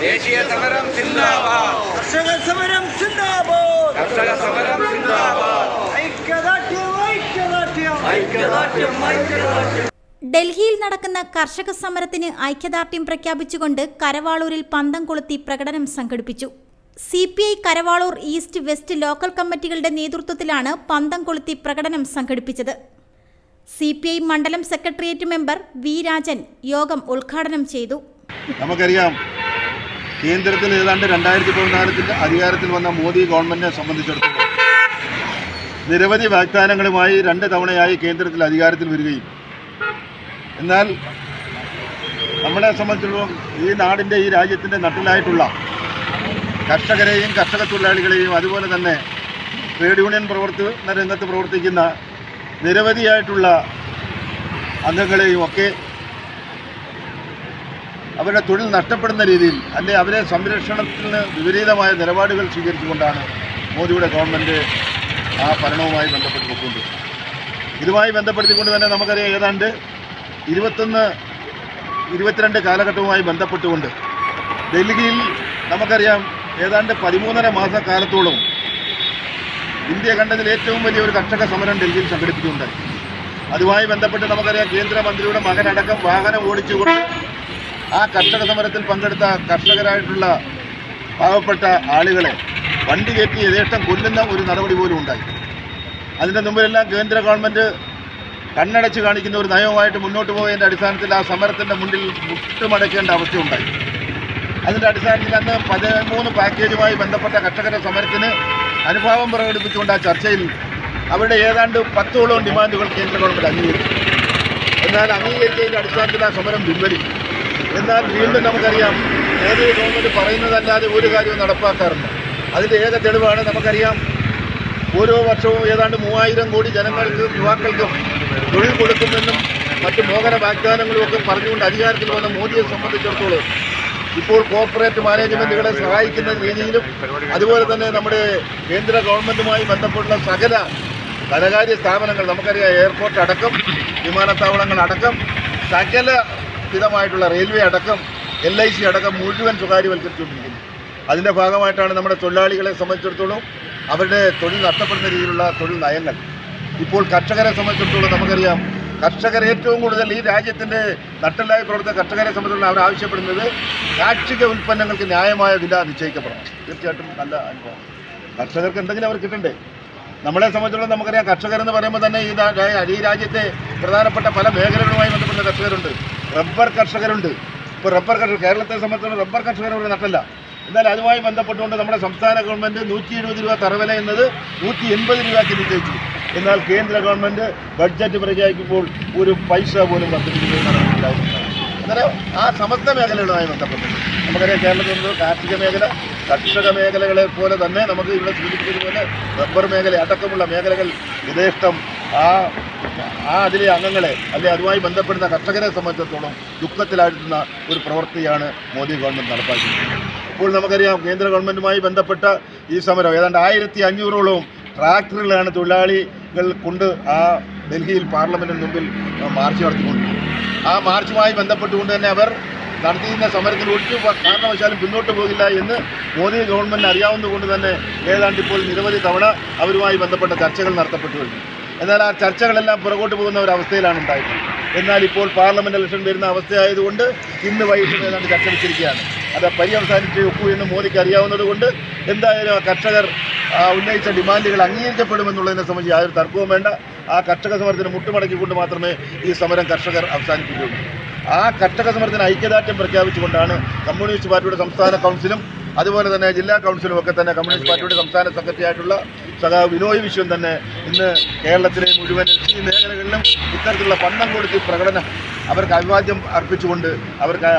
ദേശീയ സമരം സിന്ദാബാദ് കർഷക സമരം സിന്ദാബാദ് കർഷക സമരം സിന്ദാബാദ് ഐക്യദാർഢ്യം ഐക്യദാർഢ്യം. ഐക്യദാർഢ്യം ഐക്യദാർഢ്യം. ഡൽഹിയിൽ നടക്കുന്ന കർഷക സമരത്തിന് ഐക്യദാർഢ്യം പ്രഖ്യാപിച്ചുകൊണ്ട് കരവാളൂരിൽ പന്തം കൊളുത്തി പ്രകടനം സംഘടിപ്പിച്ചു. C P I Karavalur east west local കമ്മിറ്റികളുടെ നേതൃത്വത്തിലാണ് പന്തം കൊളുത്തി പ്രകടനം സംഘടിപ്പിച്ചത്. സി പി ഐ മണ്ഡലം സെക്രട്ടേറിയറ്റ് മെമ്പർ വി രാജൻ യോഗം ഉദ്ഘാടനം ചെയ്തു. നമുക്കറിയാം കേന്ദ്രത്തിൽ ഏതാണ്ട് രണ്ടായിരത്തി പതിനാലത്തിന്റെ അധികാരത്തിൽ വന്ന മോദി ഗവൺമെന്റിനെ സംബന്ധിച്ചിടത്തോളം നിരവധി വാഗ്ദാനങ്ങളുമായി രണ്ട് തവണയായി കേന്ദ്രത്തിൽ അധികാരത്തിൽ വരികയും. എന്നാൽ നമ്മളെ സംബന്ധിച്ചിടത്തോളം ഈ നാടിന്റെ ഈ രാജ്യത്തിന്റെ നട്ടിലായിട്ടുള്ള കർഷകരെയും കർഷക തൊഴിലാളികളെയും അതുപോലെ തന്നെ ട്രേഡ് യൂണിയൻ പ്രവർത്തന രംഗത്ത് പ്രവർത്തിക്കുന്ന നിരവധിയായിട്ടുള്ള അംഗങ്ങളെയും ഒക്കെ അവരുടെ തൊഴിൽ നഷ്ടപ്പെടുന്ന രീതിയിൽ അല്ലെ അവരെ സംരക്ഷണത്തിന് വിപരീതമായ നിലപാടുകൾ സ്വീകരിച്ചുകൊണ്ടാണ് മോദിയുടെ ഗവൺമെന്റ് ആ ഭരണവുമായി ബന്ധപ്പെട്ട് പോയിക്കൊണ്ട് ഇതുമായി ബന്ധപ്പെടുത്തിക്കൊണ്ട് തന്നെ നമുക്കറിയാം ഏതാണ്ട് ഇരുപത്തൊന്ന് ഇരുപത്തിരണ്ട് കാലഘട്ടവുമായി ബന്ധപ്പെട്ടുകൊണ്ട് ഡൽഹിയിൽ നമുക്കറിയാം ഏതാണ്ട് പതിമൂന്നര മാസ കാലത്തോളം ഇന്ത്യ കണ്ടതിൽ ഏറ്റവും വലിയ ഒരു കർഷക സമരം ഡൽഹിയിൽ സംഘടിപ്പിച്ചിട്ടുണ്ട് അതുമായി ബന്ധപ്പെട്ട് നമുക്കറിയാം കേന്ദ്രമന്ത്രിയുടെ മകനടക്കം വാഹനം ഓടിച്ചുകൊണ്ട് ആ കർഷക സമരത്തിൽ പങ്കെടുത്ത കർഷകരായിട്ടുള്ള പാവപ്പെട്ട ആളുകളെ വണ്ടി കയറ്റി യഥേഷ്ടം കൊല്ലുന്ന ഒരു നടപടി പോലും ഉണ്ടായി. അതിന്റെ മുമ്പിലെല്ലാം കേന്ദ്ര ഗവൺമെന്റ് കണ്ണടച്ച് കാണിക്കുന്ന ഒരു നയവുമായിട്ട് മുന്നോട്ട് പോയതിന്റെ അടിസ്ഥാനത്തിൽ ആ സമരത്തിന്റെ മുന്നിൽ മുട്ടുമടക്കേണ്ട അവസ്ഥയുണ്ടായി അതിന്റെ അടിസ്ഥാനത്തിൽ അന്ന് പതിമൂന്ന് പാക്കേജുമായി ബന്ധപ്പെട്ട കർഷകരുടെ സമരത്തിന് അനുഭാവം പ്രകടിപ്പിച്ചുകൊണ്ട് ആ ചർച്ചയിൽ അവരുടെ ഏതാണ്ട് പത്തോളം ഡിമാൻഡുകൾ കേന്ദ്ര ഗവൺമെന്റ് അംഗീകരിച്ചു. എന്നാൽ അംഗീകരിച്ചതിന്റെ അടിസ്ഥാനത്തിൽ ആ സമരം പിൻവലിച്ചു. എന്നാൽ വീണ്ടും നമുക്കറിയാം മോദി ഗവൺമെന്റ് പറയുന്നതല്ലാതെ ഒരു കാര്യവും നടപ്പാക്കാറില്ല. അതിന്റെ ഏക തെളിവാണ് നമുക്കറിയാം ഓരോ വർഷവും ഏതാണ്ട് മൂവായിരം കോടി ജനങ്ങൾക്കും യുവാക്കൾക്കും തൊഴിൽ കൊടുക്കുമെന്നും മറ്റ് മോഹന വാഗ്ദാനങ്ങളും ഒക്കെ പറഞ്ഞുകൊണ്ട് അധികാരത്തിൽ വന്ന മോദിയെ സംബന്ധിച്ചിടത്തോളം ഇപ്പോൾ കോർപ്പറേറ്റ് മാനേജ്മെന്റുകളെ സഹായിക്കുന്ന രീതിയിലും അതുപോലെ തന്നെ നമ്മുടെ കേന്ദ്ര ഗവൺമെന്റുമായി ബന്ധപ്പെട്ടുള്ള സകല ധനകാര്യ സ്ഥാപനങ്ങൾ നമുക്കറിയാം എയർപോർട്ട് അടക്കം വിമാനത്താവളങ്ങൾ അടക്കം സകല വിധമായിട്ടുള്ള റെയിൽവേ അടക്കം എൽ ഐ സി അടക്കം മുഴുവൻ സ്വകാര്യവൽക്കരിച്ചുകൊണ്ടിരിക്കുന്നു. അതിന്റെ ഭാഗമായിട്ടാണ് നമ്മുടെ തൊഴിലാളികളെ സംബന്ധിച്ചിടത്തോളം അവരുടെ തൊഴിൽ നഷ്ടപ്പെടുന്ന രീതിയിലുള്ള തൊഴിൽ നയങ്ങൾ. ഇപ്പോൾ കർഷകരെ സംബന്ധിച്ചിടത്തോളം നമുക്കറിയാം കർഷകർ ഏറ്റവും കൂടുതൽ ഈ രാജ്യത്തിന്റെ നട്ടലായി പ്രവർത്തന കർഷകരെ സംബന്ധിച്ചിടത്തോളം അവർ ആവശ്യപ്പെടുന്നത് കാർഷിക ഉൽപ്പന്നങ്ങൾക്ക് ന്യായമായ വില നിശ്ചയിക്കപ്പെടണം. തീർച്ചയായിട്ടും നല്ല അനുഭവം. കർഷകർക്ക് എന്തെങ്കിലും അവർ കിട്ടണ്ടേ? നമ്മളെ സംബന്ധിച്ചിടത്തോളം നമുക്കറിയാം കർഷകർ എന്ന് പറയുമ്പോൾ തന്നെ ഈ ഈ രാജ്യത്തെ പ്രധാനപ്പെട്ട പല മേഖലകളുമായി ബന്ധപ്പെട്ട കർഷകരുണ്ട്. റബ്ബർ കർഷകരുണ്ട്. ഇപ്പോൾ റബ്ബർ കർഷകർ കേരളത്തെ സംബന്ധിച്ചിടത്തോളം റബ്ബർ കർഷകർ ഇവിടെ നട്ടല്ല. എന്നാൽ അതുമായി ബന്ധപ്പെട്ടുകൊണ്ട് നമ്മുടെ സംസ്ഥാന ഗവൺമെന്റ് നൂറ്റി എഴുപത് രൂപ തറവില എന്നത് നൂറ്റി എൺപത് രൂപയ്ക്ക് നിശ്ചയിച്ചു. എന്നാൽ കേന്ദ്ര ഗവൺമെന്റ് ബഡ്ജറ്റ് പ്രഖ്യാപിക്കുമ്പോൾ ഒരു പൈസ പോലും വർദ്ധിപ്പിക്കുന്നത് നടന്നിട്ടില്ലായിരുന്നു അന്നേരം ആ സമസ്ത മേഖലകളുമായി ബന്ധപ്പെട്ട് നമുക്കറിയാം കേരളത്തിൽ കാർഷിക മേഖല കർഷക മേഖലകളെ പോലെ തന്നെ നമുക്ക് ഇവിടെ സൂചിപ്പിച്ചതുപോലെ റബ്ബർ മേഖല അടക്കമുള്ള മേഖലകൾ യഥേഷ്ടം ആ ആ അതിലെ അംഗങ്ങളെ അല്ലെ അതുമായി ബന്ധപ്പെടുന്ന കർഷകരെ സംബന്ധിച്ചിടത്തോളം ദുഃഖത്തിലാഴ്ത്തുന്ന ഒരു പ്രവൃത്തിയാണ് മോദി ഗവൺമെന്റ് നടപ്പാക്കിയത് ഇപ്പോൾ നമുക്കറിയാം കേന്ദ്ര ഗവൺമെന്റുമായി ബന്ധപ്പെട്ട ഈ സമരം ഏതാണ്ട് ആയിരത്തി അഞ്ഞൂറോളം ട്രാക്ടറുകളാണ് തൊഴിലാളികൾ കൊണ്ട് ആ ഡൽഹിയിൽ പാർലമെന്റിന് മുമ്പിൽ മാർച്ച് നടത്തിക്കൊണ്ടിരിക്കുന്നത്. ആ മാർച്ചുമായി ബന്ധപ്പെട്ടുകൊണ്ട് തന്നെ അവർ നടത്തിയിരുന്ന സമരത്തിന് ഒരു കാരണവശാലും പിന്നോട്ട് പോകില്ല എന്ന് മോദി ഗവൺമെന്റ് അറിയാവുന്നതുകൊണ്ട് തന്നെ ഏതാണ്ട് ഇപ്പോൾ നിരവധി തവണ അവരുമായി ബന്ധപ്പെട്ട ചർച്ചകൾ നടത്തപ്പെട്ടു എന്നാൽ ആ ചർച്ചകളെല്ലാം പുറകോട്ട് പോകുന്ന ഒരു അവസ്ഥയിലാണ് ഉണ്ടായിട്ടുള്ളത് എന്നാൽ ഇപ്പോൾ പാർലമെന്റ് ഇലക്ഷൻ വരുന്ന അവസ്ഥയായതുകൊണ്ട് ഇന്ന് വൈകിട്ട് ഏതാണ്ട് ചർച്ച വെച്ചിരിക്കുകയാണ്. അത് പര്യവസാനിച്ച് വെക്കൂ എന്ന് മോദിക്ക് അറിയാവുന്നതുകൊണ്ട് എന്തായാലും കർഷകർ ഉന്നയിച്ച ഡിമാൻഡുകൾ അംഗീകരിക്കപ്പെടുമെന്നുള്ളതിനെ സംബന്ധിച്ച് യാതൊരു തർക്കവും വേണ്ട. ആ കർഷക സമരത്തിന് മുട്ടുമടക്കിക്കൊണ്ട് മാത്രമേ ഈ സമരം കർഷകർ അവസാനിപ്പിക്കുകയുള്ളൂ. ആ കർഷക സമരത്തിന് ഐക്യദാർഢ്യം പ്രഖ്യാപിച്ചുകൊണ്ടാണ് കമ്മ്യൂണിസ്റ്റ് പാർട്ടിയുടെ സംസ്ഥാന കൗൺസിലും അതുപോലെ തന്നെ ജില്ലാ കൗൺസിലും ഒക്കെ തന്നെ കമ്മ്യൂണിസ്റ്റ് പാർട്ടിയുടെ സംസ്ഥാന സെക്രട്ടറി ആയിട്ടുള്ള സഖാവ് വിനോയ് വിശ്വം തന്നെ ഇന്ന് കേരളത്തിലെ മുഴുവൻ ഈ മേഖലകളിലും ഇത്തരത്തിലുള്ള പണ്ടം കൊടുത്ത് പ്രകടനം അവർക്ക് അഭിവാദ്യം അർപ്പിച്ചുകൊണ്ട് അവർക്ക്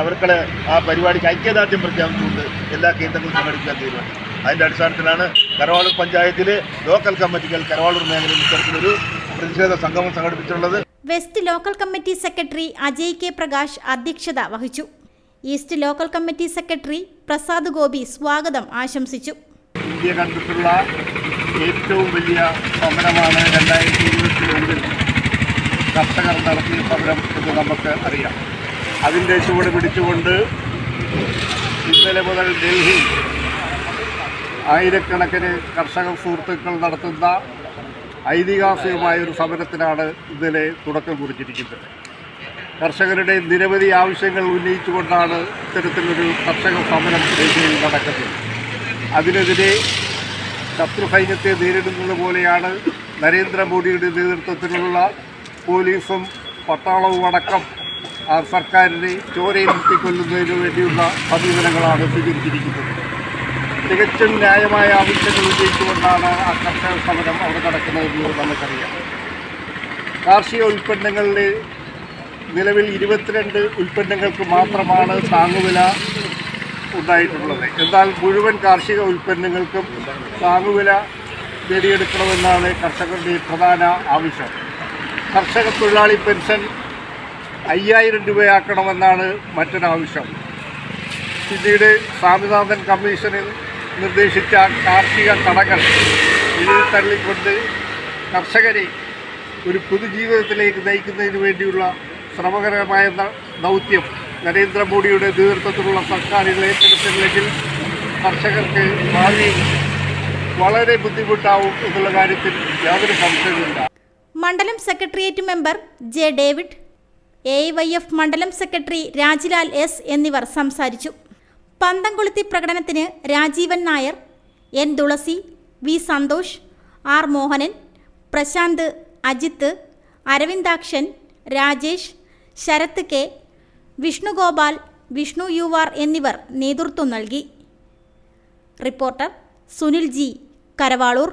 അവർക്കളെ ആ പരിപാടിക്ക് ഐക്യദാർഢ്യം പ്രഖ്യാപിച്ചുകൊണ്ട് എല്ലാ കേന്ദ്രങ്ങളും സംഘടിപ്പിക്കാൻ തീരുമാനിച്ചു. അതിന്റെ അടിസ്ഥാനത്തിലാണ് കരവാളൂർ പഞ്ചായത്തിലെ ലോക്കൽ കമ്മിറ്റികൾ കരവാളൂർ മേഖലയിൽ ഇത്തരത്തിലൊരു പ്രതിഷേധ സംഗമം സംഘടിപ്പിച്ചിട്ടുള്ളത്. West local committee secretary Ajay K Prakash അധ്യക്ഷത വഹിച്ചു. East local committee secretary Prasad Gopi സ്വാഗതം ആശംസിച്ചു. ഇന്ത്യ കണ്ടിട്ടുള്ള ഏറ്റവും വലിയ സമരമാണ് രണ്ടായിരത്തി ഇരുപത്തി രണ്ടിൽ കർഷകർ നടത്തിയ സമരം എന്ന് നമുക്ക് അറിയാം. അതിന്റെ ചുവട് പിടിച്ചുകൊണ്ട് ഇന്നലെ മുതൽ ഡൽഹി ആയിരക്കണക്കിന് കർഷക സുഹൃത്തുക്കൾ നടത്തുന്ന ഐതിഹാസികമായ ഒരു സമരത്തിനാണ് ഇന്നലെ തുടക്കം കുറിച്ചിരിക്കുന്നത്. കർഷകരുടെ നിരവധി ആവശ്യങ്ങൾ ഉന്നയിച്ചുകൊണ്ടാണ് ഇത്തരത്തിലൊരു കർഷക സമരം ഡൽഹിയിൽ നടക്കുന്നത്. അതിനെതിരെ ശത്രു സൈന്യത്തെ നേരിടുന്നത് പോലെയാണ് നരേന്ദ്രമോദിയുടെ നേതൃത്വത്തിലുള്ള പോലീസും പട്ടാളവും അടക്കം സർക്കാരിനെ ചോരയിൽ നിർത്തിക്കൊല്ലുന്നതിന് വേണ്ടിയുള്ള സമീപനങ്ങളാണ് സ്വീകരിച്ചിരിക്കുന്നത്. തികച്ചും ന്യായമായ ആവശ്യങ്ങൾ ഉന്നയിച്ചുകൊണ്ടാണ് ആ കർഷക സമരം അവിടെ നടക്കുന്നതെന്ന് നമുക്കറിയാം. കാർഷിക ഉൽപ്പന്നങ്ങളുടെ നിലവിൽ ഇരുപത്തിരണ്ട് ഉൽപ്പന്നങ്ങൾക്ക് മാത്രമാണ് താങ്ങുവില ഉണ്ടായിട്ടുള്ളത്. എന്നാൽ മുഴുവൻ കാർഷിക ഉൽപ്പന്നങ്ങൾക്കും താങ്ങുവില നേടിയെടുക്കണമെന്നാണ് കർഷകരുടെ പ്രധാന ആവശ്യം. കർഷക തൊഴിലാളി പെൻഷൻ അയ്യായിരം രൂപയാക്കണമെന്നാണ് മറ്റൊരാവശ്യം. പിന്നീട് സ്വാമിനാഥൻ കമ്മീഷനിൽ നിർദ്ദേശിച്ച കാർഷിക കടകൾ ഇതിൽ തള്ളിക്കൊണ്ട് കർഷകരെ ഒരു പുതുജീവിതത്തിലേക്ക് നയിക്കുന്നതിന് വേണ്ടിയുള്ള ശ്രമകരമായ ദൗത്യം നരേന്ദ്രമോദിയുടെ നേതൃത്വത്തിലുള്ള സർക്കാരുകൾ ഏറ്റെടുത്തില്ലെങ്കിൽ കർഷകർക്ക് ഭാവി വളരെ ബുദ്ധിമുട്ടാവും എന്നുള്ള കാര്യത്തിൽ യാതൊരു സംശയവുമില്ല. മണ്ഡലം secretariat member J David A Y F മണ്ഡലം സെക്രട്ടറി രാജ്ലാൽ എസ് എന്നിവർ സംസാരിച്ചു. പന്തംകൊളുത്തി പ്രകടനത്തിന് Rajeevan Nair N Thulasi V Santhosh R Mohanan Prashanth Ajith Aravindakshan Rajesh Sarath K Vishnugopal Vishnu U R എന്നിവർ നേതൃത്വം നൽകി. Reporter Sunil G. കരവാളൂർ.